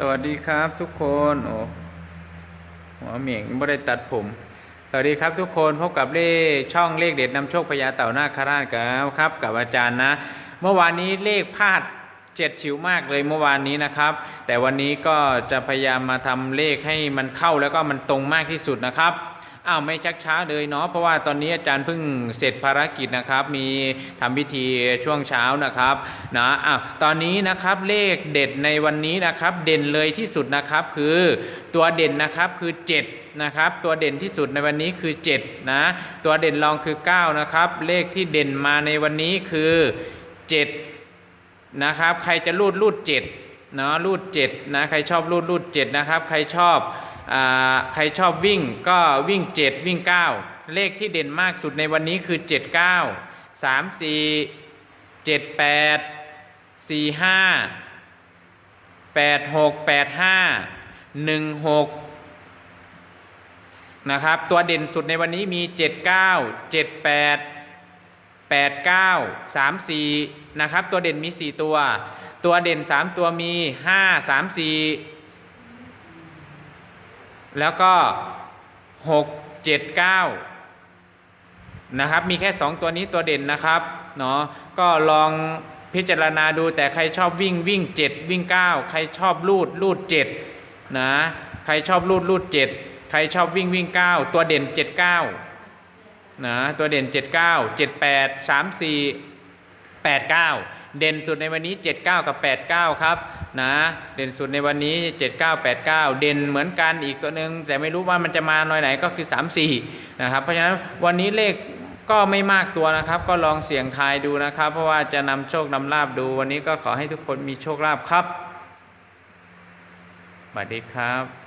สวัสดีครับทุกคนโอ้หัวเหม่งไม่ได้ตัดผม สวัสดีครับทุกคนพบกับเลขช่องเลขเด็ดนำโชคพญาเต่านาคราชกันครับ กับอาจารย์นะ เมื่อวานนี้เลขพลาดเจ็ดฉิวมากเลยเมื่อวานนี้นะครับ แต่วันนี้ก็จะพยายามมาทำเลขให้มันเข้าแล้วก็มันตรงมากที่สุดนะครับ อ้าวไม่ชักช้าเลยเนาะเพราะว่าตอนนี้อาจารย์เพิ่งเสร็จภารกิจนะครับ มีทำพิธีช่วงเช้านะครับนะอ้าวตอนนี้นะครับเลขเด็ดในวันนี้นะครับ เด่นเลยที่สุดนะครับคือตัวเด่นนะครับคือ 7นะครับตัวเด่นที่สุดในวันนี้คือ 7 นะ ตัวเด่นรองคือ 9 นะครับ เลขที่เด่นมาในวันนี้คือ 7 นะครับ ใครจะรูดรูด 7 เนาะรูดเจ็ดนะใครชอบรูดรูดเจ็ดนะครับ ใครชอบอใครชอบวิ่งก็วิ่งเจ็ดวิ่งเก้าเลขที่เด่นมากสุดในวันนี้คือเจ็ดเก้าสามสี่เจ็ดแปดสี่ห้าแปดหกแปดห้าหนึ่งหกนะครับ ตัวเด่นสุดในวันนี้มีเจ็ดเก้าเจ็ดแปด 8 9 3 4นะครับตัวเด่นมี 4 ตัว ตัวเด่น 3 ตัวมี 5 3 4 แล้วก็ 6 7 9นะครับมีแค่ 2 ตัวนี้ตัวเด่นนะครับเนาะก็ลองพิจารณาดูแต่ใครชอบวิ่งวิ่ง 7 วิ่ง 9 ใครชอบลูดลูด7นะใครชอบลูดลูด7 ใครชอบวิ่งวิ่ง 9 ตัวเด่น 7 9 นะตัวเด่น 7 9 7 8 3 4 8 9 เด่นสุดในวันนี้ 79 กับ 89 ครับนะเด่นสุดในวันนี้ 79 89 เด่นเหมือนกันอีกตัวหนึ่งแต่ไม่รู้ว่ามันจะมาหน่อยไหนก็คือ 34 นะครับ เพราะฉะนั้นวันนี้เลขก็ไม่มากตัวนะครับ ก็ลองเสี่ยงทายดูนะครับ เพราะว่าจะนำโชคนำลาบดูวันนี้ก็ขอให้ทุกคนมีโชคลาภครับสวัสดีครับ